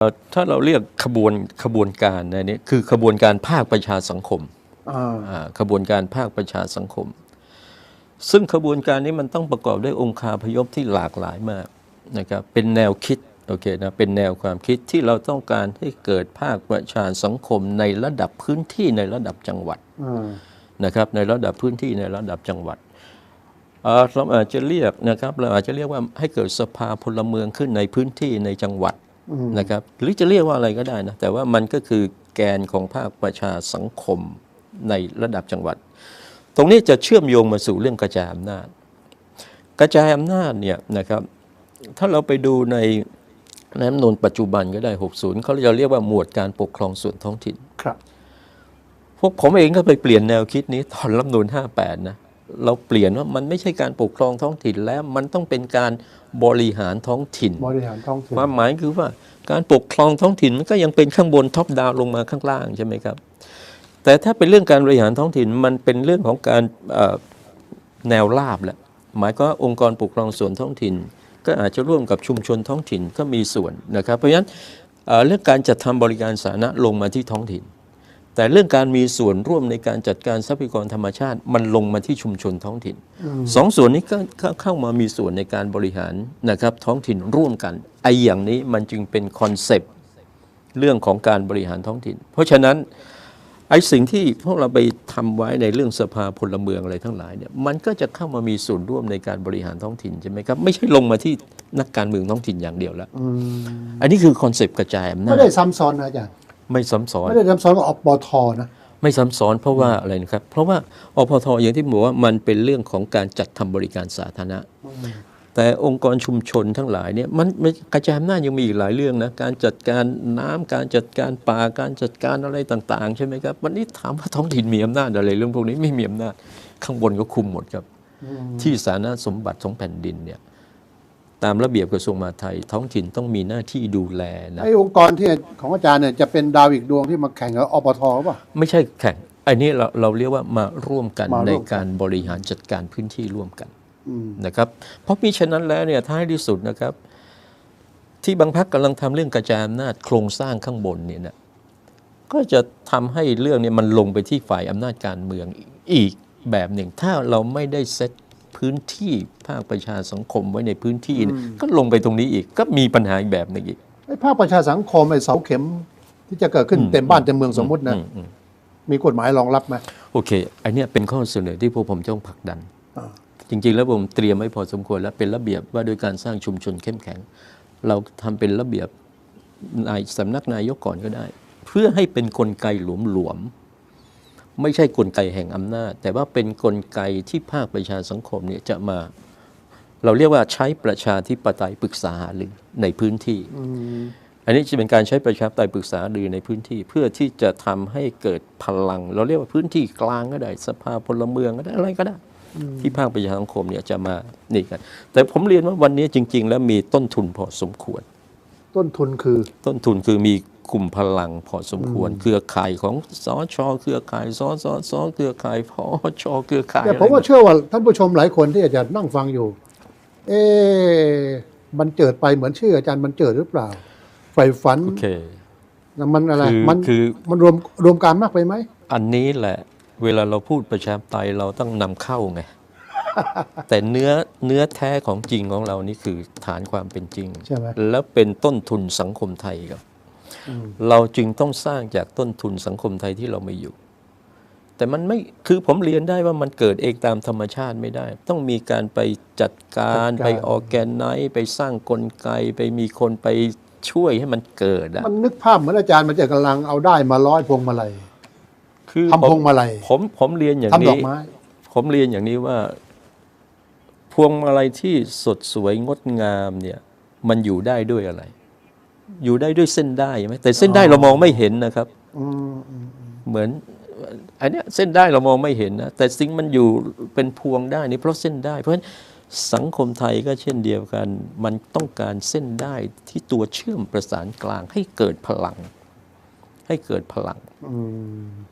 เอ่อถ้าเราเรียกขบวนขบวนการนะเนี่ยคือขบวนการภาคประชาสังคมอ่าอ่าขบวนการภาคประชาสังคม ซึ่งขบวนการนี้มันต้องประกอบด้วยองค์คาพยพที่หลากหลายมากนะครับเป็นแนวคิดโอเคนะเป็นแนวความคิดที่เราต้องการให้เกิดภาคประชาสังคมในระดับพื้นที่ในระดับจังหวัดอ่านะครับในระดับพื้นที่ในระดับจังหวัดเอ่อเราอาจจะเรียกนะครับเราอาจจะเรียกว่าให้เกิดสภาพลเมืองขึ้นในพื้นที่ในจังหวัด นะครับหรือจะเรียกว่าอะไรก็ได้นะแต่ว่ามันก็คือแกนของภาคประชาสังคมในระดับจังหวัด ตรงนี้จะเชื่อมโยงมาสู่เรื่องกระจายอำนาจ กระจายอำนาจเนี่ยนะครับถ้าเราไปดูในรัฐธรรมนูญปัจจุบันก็ได้ 60 เขาจะเรียกว่าหมวดการปกครองส่วนท้องถิ่นครับ พวกผมเองก็ไปเปลี่ยนแนวคิดนี้ตอนรัฐธรรมนูญ58 นะ เราเปลี่ยนว่ามันไม่ใช่การปกครองท้องถิ่นแล้วมันต้องเป็นการบริหารท้องถิ่น บริหารท้องถิ่นความหมายคือว่าการปกครองท้องถิ่นมันก็ยังเป็นข้างบนท็อปดาวลงมาข้างล่างใช่ไหมครับ แต่ถ้าเป็นเรื่องการบริหารท้องถิ่นมันเป็นเรื่องของการเอ่อแนวราบแหละหมายก็ว่าองค์กรปกครองส่วนท้องถิ่น ก็อาจจะร่วมกับชุมชนท้องถิ่นก็มีส่วนนะครับ เพราะฉะนั้นเอ่อเรื่องการจัดทำบริการสาธารณะลงมาที่ท้องถิ่น แต่เรื่องการมีส่วนร่วมในการจัดการทรัพยากรธรรมชาติ มันลงมาที่ชุมชนท้องถิ่นสองส่วนนี้ก็ก็เข้ามามีส่วนในการบริหารนะครับท้องถิ่นร่วมกันไอ้อย่างนี้มันจึงเป็นคอนเซปต์เรื่องของการบริหารท้องถิ่น เพราะฉะนั้นไอ้สิ่งที่พวกเราไปทำไว้ในเรื่องสภาพลเมืองอะไรทั้งหลายเนี่ยมันก็จะเข้ามามีส่วนร่วมในการบริหารท้องถิ่นใช่ไหมครับไม่ใช่ลงมาที่นักการเมืองท้องถิ่นอย่างเดียวแล้วอืมอันนี้คือคอนเซปต์กระจายอำนาไม่จได้ซ้ำซ้อนนะอาจารย์ ไม่ซ้ำซ้อนไม่ได้ซ้ำซ้อนกับอปทนะไม่ซ้ำซ้อนเพราะว่าอะไรนะครับ เพราะว่าอพทอย่างที่บอกว่ามันเป็นเรื่องของการจัดทำบริการสาธารณะ แต่องค์กรชุมชนทั้งหลายเนี่ยมันมันกระจายอำนาจยังมีอีกหลายเรื่องนะการจัดการน้ำการจัดการป่าการจัดการอะไรต่าง ๆ ใช่ไหมครับวันนี้ถามว่าท้องถิ่นมีอำนาจอะไรเรื่องพวกนี้ไม่มีอำนาจข้างบนก็คุมหมดครับ ที่สาธารณสมบัติของแผ่นดินเนี่ย ตามระเบียบกระทรวงมหาดไทย ท้องถิ่นต้องมีหน้าที่ดูแลนะไอ้องค์กรที่ของอาจารย์เนี่ยจะเป็นดาวอีกดวงที่มาแข่งกับอปทป่ะไม่ใช่แข่งอันนี้เราเราเรียกว่ามาร่วมกันมาร่วมกันในการบริหารจัดการพื้นที่ร่วมกันอืมนะครับ เพราะมิฉะนั้นแล้วเนี่ยท้ายที่สุดนะครับ ที่บางพักกำลังทำเรื่องกระจายอำนาจโครงสร้างข้างบนเนี่ยนะก็จะทำให้เรื่องเนี้มันลงไปที่ฝ่ายอำนาจการเมืองอีกแบบหนึ่ง ถ้าเราไม่ได้เซต พื้นที่ภาคประชาสังคมไว้ในพื้นที่เนี่ยก็ลงไปตรงนี้อีกก็มีปัญหาอีกแบบหนึ่งอีก ไอ้ภาคประชาสังคมไอ้เสาเข็มที่จะเกิดขึ้นเต็มบ้านเต็มเมืองสมมุตินะอืมอืม มีกฎหมายรองรับไหม โอเค อันเนี้ยเป็นข้อเสนอที่พวกผมต้องผลักดัน อ่า จริงๆ แล้วผมเตรียมไว้พอสมควรแล้วเป็นระเบียบว่าโดยการสร้างชุมชนเข้มแข็ง เราทำเป็นระเบียบนายสำนักนายกก่อนก็ได้ เพื่อให้เป็นนกลไกหลวมๆ ไม่ใช่กลไกแห่งอำนาจ แต่ว่าเป็นนกลไกที่ภาคประชาสังคมเนี่ยจะมา เราเรียกว่าใช้ประชาธิปไตยปรึกษาหารือในพื้นที่อืมอันนี้จะเป็นการใช้ประชาธิปไตยปรึกษาหรือในพื้นที่ เพื่อที่จะทำให้เกิดพลัง เราเรียกว่าพื้นที่กลางก็ได้สภาพลเมืองก็ได้อะไรก็ได้ ที่ภาคประชาสังคมเนี่ยจะมานี่กัน แต่ผมเรียนว่าวันนี้จริง ๆ แล้วมีต้นทุนพอสมควร ต้นทุนคือต้นทุนคือมี กลุ่มพลังพอสมควร เครือข่ายของสชเครือข่ายสสสเครือข่ายพอชเครือข่ายแต่อะไรผมว่าเชื่อว่าท่านผู้ชมหลายคนที่อาจารย์นั่งฟังอยู่ เอ๊ะมันเจิดไปเหมือนชื่ออาจารย์มันเจิดหรือเปล่าไฟฝันโอเคมันอะไรคือมันคือมันรวมรวมการมากไปไหม อันนี้แหละ เวลาเราพูดประชาธิปไตยเราต้องนำเข้าไงแต่เนื้อเนื้อแท้ของจริงของเรานี่คือฐานความเป็นจริงใช่ไหมแล้วเป็นต้นทุนสังคมไทยครับ เราจึงต้องสร้างจากต้นทุนสังคมไทยที่เราไม่อยู่ แต่มันไม่คือผมเรียนได้ว่ามันเกิดเองตามธรรมชาติไม่ได้ ต้องมีการไปจัดการจัดการไปออแกนไนไปสร้างกลไกไปมีคนไปช่วยให้มันเกิดอะมันนึกภาพเหมือนอาจารย์มันจะกำลังเอาได้มาร้อยพวงมาลัยคือทำพวงมาลัยผมผมเรียนอย่างทำดอนี้กไม้ผมเรียนอย่างนี้ว่า พวงมาลัยที่สดสวยงดงามเนี่ย มันอยู่ได้ด้วยอะไร อยู่ได้ด้วยเส้นได้ไหมแต่เส้นได้เรามองไม่เห็นนะครับอืมอืมเหมือนอันเนี้ยเส้นได้เรามองไม่เห็นนะแต่สิ่งมันอยู่เป็นพวงได้นี่เพราะเส้นได้ เพราะฉะนั้นสังคมไทยก็เช่นเดียวกัน มันต้องการเส้นได้ที่ตัวเชื่อมประสานกลางให้เกิดพลัง ให้เกิดพลังอืม